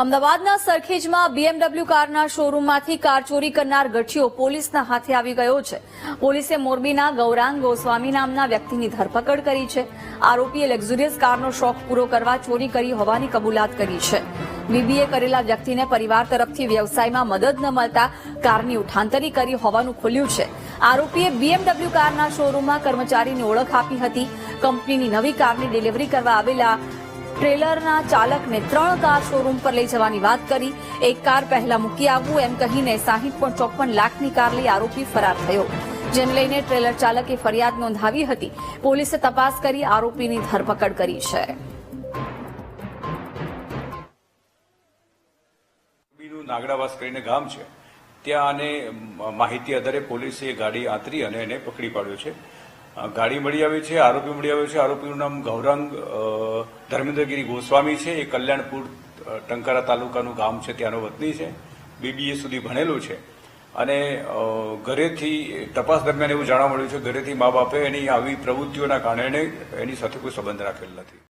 અમદાવાદના સરખેજમાં બીએમડબલ્યુ કારના શોરૂમમાંથી કાર ચોરી કરનાર ગઠિયો પોલીસના હાથે આવી ગયો છે. પોલીસે મોરબીના ગૌરાંગ ગોસ્વામી નામના વ્યક્તિની ધરપકડ કરી છે. આરોપીએ લક્ઝુરિયસ કારનો શોખ પૂરો કરવા ચોરી કરી હોવાની કબૂલાત કરી છે. બીબીએ કરેલા વ્યક્તિને પરિવાર તરફથી વ્યવસાયમાં મદદ ન મળતા કારની ઉઠાંતરી કરી હોવાનું ખુલ્યું છે. આરોપીએ બીએમડબલ્યુ કારના શોરૂમમાં કર્મચારીની ઓળખ આપી હતી. કંપનીની નવી કારની ડિલિવરી કરવા આવેલા ટ્રેલરના ચાલકને ત્રણ કાર શોરૂમ પર લઈ જવાની વાત કરી. એક કાર પહેલા મૂકી આવવું, એમ કહીને સાહીઠ પોઈન્ટ ચોપન લાખની કાર લઈ આરોપી ફરાર થયો. જેને લઈને ટ્રેલર ચાલકે ફરિયાદ નોંધાવી હતી. પોલીસે તપાસ કરી આરોપીની ધરપકડ કરી છે. નાગડાવાસ કરીને ગામ છે. ત્યાં આને માહિતી આધારે પોલીસે ગાડી આંતરી અને એને પકડી પાડ્યો છે. ગાડી મળી આવી છે, આરોપી મળી આવ્યો છે. આરોપીનું નામ ગૌરાંગ ધર્મેન્દ્રગીરી ગોસ્વામી છે. એ કલ્યાણપુર ટંકારા તાલુકાનું ગામ છે. ત્યાંનો વતની છે. બીબીએ સુધી ભણેલું છે. અને ઘરેથી તપાસ દરમિયાન એવું જાણવા મળ્યું છે, ઘરેથી મા બાપે એની આવી પ્રવૃત્તિઓના કારણે એની સાથે કોઈ સંબંધ રાખેલ નથી.